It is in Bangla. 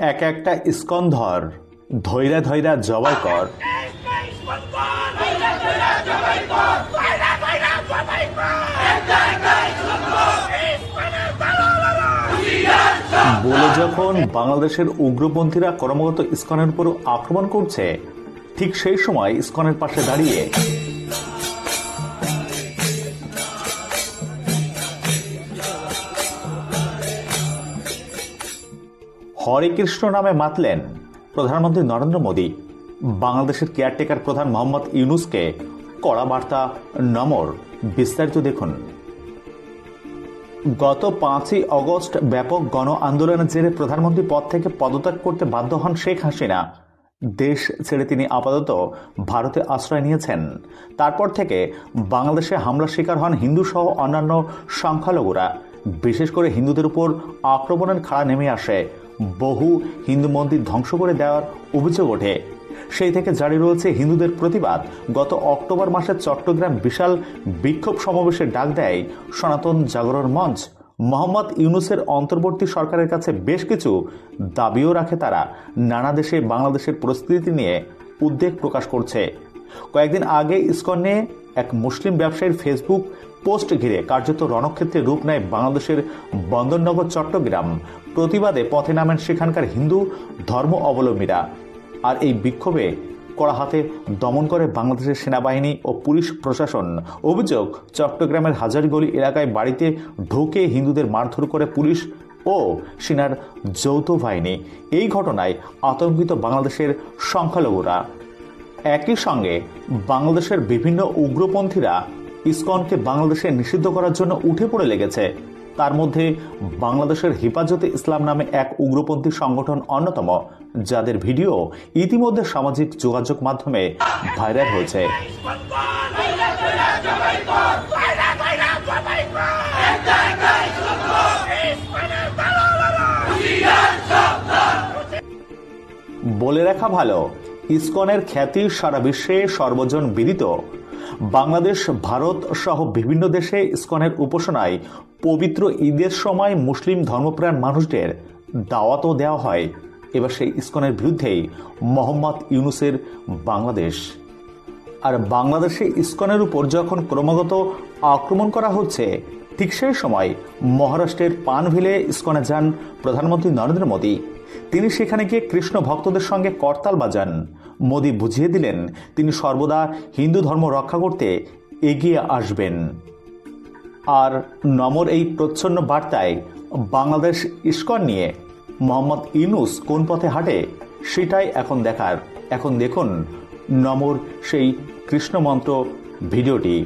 এক একটা স্কন্ধর ধৈরা ধৈরা জবাই কর। বলে যখন বাংলাদেশের উগ্রপন্থীরা ক্রমাগত ইস্কনের উপর আক্রমণ করছে, ঠিক সেই সময় ইস্কনের পাশে দাঁড়িয়ে হরে কৃষ্ণ নামে মাতলেন প্রধানমন্ত্রী নরেন্দ্র মোদী। বাংলাদেশের কেয়ারটেকার প্রধান মোহাম্মদ ইউনুসকে কড়া বার্তা, নমর, বিস্তারিত দেখুন। গত পাঁচই অগস্ট ব্যাপক গণ আন্দোলনের জেরে প্রধানমন্ত্রী পদ থেকে পদত্যাগ করতে বাধ্য হন শেখ হাসিনা। দেশ ছেড়ে তিনি আপাতত ভারতে আশ্রয় নিয়েছেন। তারপর থেকে বাংলাদেশে হামলার শিকার হন হিন্দু সহ অন্যান্য সংখ্যালঘুরা। বিশেষ করে হিন্দুদের উপর আক্রমণের খাড়া নেমে আসে বহু হিন্দু মন্দির ধ্বংস করে দেওয়ার অভিযোগ ওঠে। সেই থেকে জারি রয়েছে হিন্দুদের প্রতিবাদ। গত অক্টোবর মাসে চট্টগ্রাম বিশাল বিক্ষোভ সমাবেশে ডাক দেয় সনাতন জাগরণ মঞ্চ। মোহাম্মদ ইউনুসের অন্তর্বর্তী সরকারের কাছে বেশ কিছু দাবিও রাখে তারা। নানা দেশে বাংলাদেশের পরিস্থিতি নিয়ে উদ্বেগ প্রকাশ করছে। কয়েকদিন আগে ইসকনে এক মুসলিম ব্যবসায়ীর ফেসবুক পোস্ট ঘিরে কার্যত রণক্ষেত্রে রূপ নেয় বাংলাদেশের বন্দরনগর চট্টগ্রাম। প্রতিবাদে পথে নামেন সেখানকার হিন্দু, ধর্ম অবলম্বীরা। আর এই বিক্ষোভে কড়া হাতে দমন করে বাংলাদেশের সেনাবাহিনী ও পুলিশ প্রশাসন। অভিযোগ, চট্টগ্রামের হাজারগলি এলাকায় বাড়িতে ঢুকে হিন্দুদের মারধর করে পুলিশ ও সেনার যৌথ বাহিনী। এই ঘটনায় আতঙ্কিত বাংলাদেশের সংখ্যালঘুরা। একই সঙ্গে বাংলাদেশের বিভিন্ন উগ্রপন্থীরা ইসকনকে বাংলাদেশে নিষিদ্ধ করার জন্য উঠে পড়ে লেগেছে। তার মধ্যে বাংলাদেশের হেফাজতে ইসলাম নামে এক উগ্রপন্থী সংগঠন অন্যতম, যাদের ভিডিও ইতিমধ্যে সামাজিক যোগাযোগ মাধ্যমে ভাইরাল হয়েছে। বলে রাখা ভালো, ইসকনের খ্যাতি সারা বিশ্বে সর্বজন বিদিত। বাংলাদেশ, ভারত সহ বিভিন্ন দেশে ইসকনের উপাসনায় পবিত্র ঈদের সময় মুসলিম ধর্মপ্রাণ মানুষদের দাওয়াতও দেওয়া হয়। এবার সেই ইসকনের বিরুদ্ধেই মোহাম্মদ ইউনুসের বাংলাদেশ। আর বাংলাদেশে ইস্কনের উপর যখন ক্রমাগত আক্রমণ করা হচ্ছে, ঠিক সেই সময় মহারাষ্ট্রের পানভিলে ইসকনে যান প্রধানমন্ত্রী নরেন্দ্র মোদী। তিনি সেখানে গিয়ে কৃষ্ণ ভক্তদের সঙ্গে করতাল বাজান। মোদী বুঝিয়ে দিলেন, তিনি সর্বদা হিন্দু ধর্ম রক্ষা করতে এগিয়ে আসবেন। আর নমর এই প্রচ্ছন্ন বার্তায় বাংলাদেশ ইস্কন নিয়ে মোহাম্মদ ইনুস কোন পথে হাঁটে, সেটাই এখন দেখার। এখন দেখুন নমর সেই কৃষ্ণমন্ত্র ভিডিওটি।